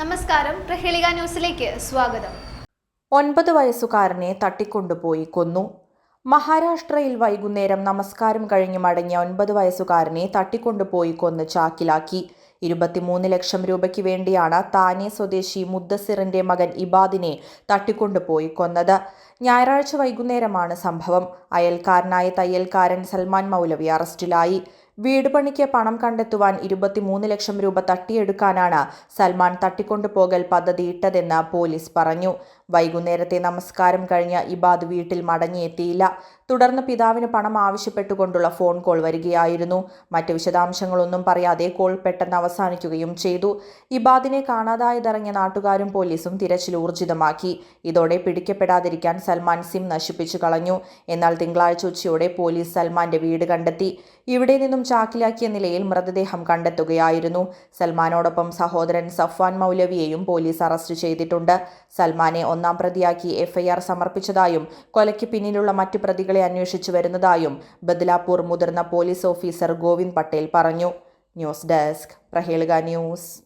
നമസ്കാരം. പ്രഹേളിക ന്യൂസിലേക്ക് സ്വാഗതം. ഒൻപത് വയസ്സുകാരനെ തട്ടിക്കൊണ്ടുപോയി കൊന്നു. മഹാരാഷ്ട്രയിൽ വൈകുന്നേരം നമസ്കാരം കഴിഞ്ഞ് മടങ്ങിയ ഒൻപത് വയസ്സുകാരനെ തട്ടിക്കൊണ്ടുപോയി കൊന്ന് ചാക്കിലാക്കി. ഇരുപത്തിമൂന്ന് ലക്ഷം രൂപയ്ക്ക് വേണ്ടിയാണ് താനെ സ്വദേശി മുദ്ദസിറിന്റെ മകൻ ഇബാദിനെ തട്ടിക്കൊണ്ടുപോയി കൊന്നത്. ഞായറാഴ്ച വൈകുന്നേരമാണ് സംഭവം. അയൽക്കാരനായ തയ്യൽക്കാരൻ സൽമാൻ മൗലവി അറസ്റ്റിലായി. വീട് പണിക്ക് പണം കണ്ടെത്തുവാൻ ഇരുപത്തിമൂന്ന് ലക്ഷം രൂപ തട്ടിയെടുക്കാനാണ് സൽമാൻ തട്ടിക്കൊണ്ടുപോകൽ പദ്ധതിയിട്ടതെന്ന് പോലീസ് പറഞ്ഞു. വൈകുന്നേരത്തെ നമസ്കാരം കഴിഞ്ഞ് ഇബാദ് വീട്ടിൽ മടങ്ങിയെത്തിയില്ല. തുടർന്ന് പിതാവിന് പണം ആവശ്യപ്പെട്ടുകൊണ്ടുള്ള ഫോൺ കോൾ വരികയായിരുന്നു. മറ്റ് വിശദാംശങ്ങളൊന്നും പറയാതെ കോൾ പെട്ടെന്ന് അവസാനിക്കുകയും ചെയ്തു. ഇബാദിനെ കാണാതായതിറങ്ങിയ നാട്ടുകാരും പോലീസും തിരച്ചിൽ ഊർജിതമാക്കി. ഇതോടെ പിടിക്കപ്പെടാതിരിക്കാൻ സൽമാൻ സിം നശിപ്പിച്ചു കളഞ്ഞു. എന്നാൽ തിങ്കളാഴ്ച ഉച്ചയോടെ പോലീസ് സൽമാന്റെ വീട് കണ്ടെത്തി. ഇവിടെ നിന്നും ചാക്കിലാക്കിയ നിലയിൽ മൃതദേഹം കണ്ടെത്തുകയായിരുന്നു. സൽമാനോടൊപ്പം സഹോദരൻ സഫ്വാൻ മൗലവിയെയും പോലീസ് അറസ്റ്റ് ചെയ്തിട്ടുണ്ട്. സൽമാനെ ഒന്നാം പ്രതിയാക്കി എഫ്ഐആർ സമർപ്പിച്ചതായും കൊലയ്ക്ക് പിന്നിലുള്ള മറ്റു പ്രതികളെ അന്വേഷിച്ചു വരുന്നതായും ബദ്ലാപൂർ മുതിർന്ന പോലീസ് ഓഫീസർ ഗോവിന്ദ് പട്ടേൽ പറഞ്ഞു. News desk Prahelika news.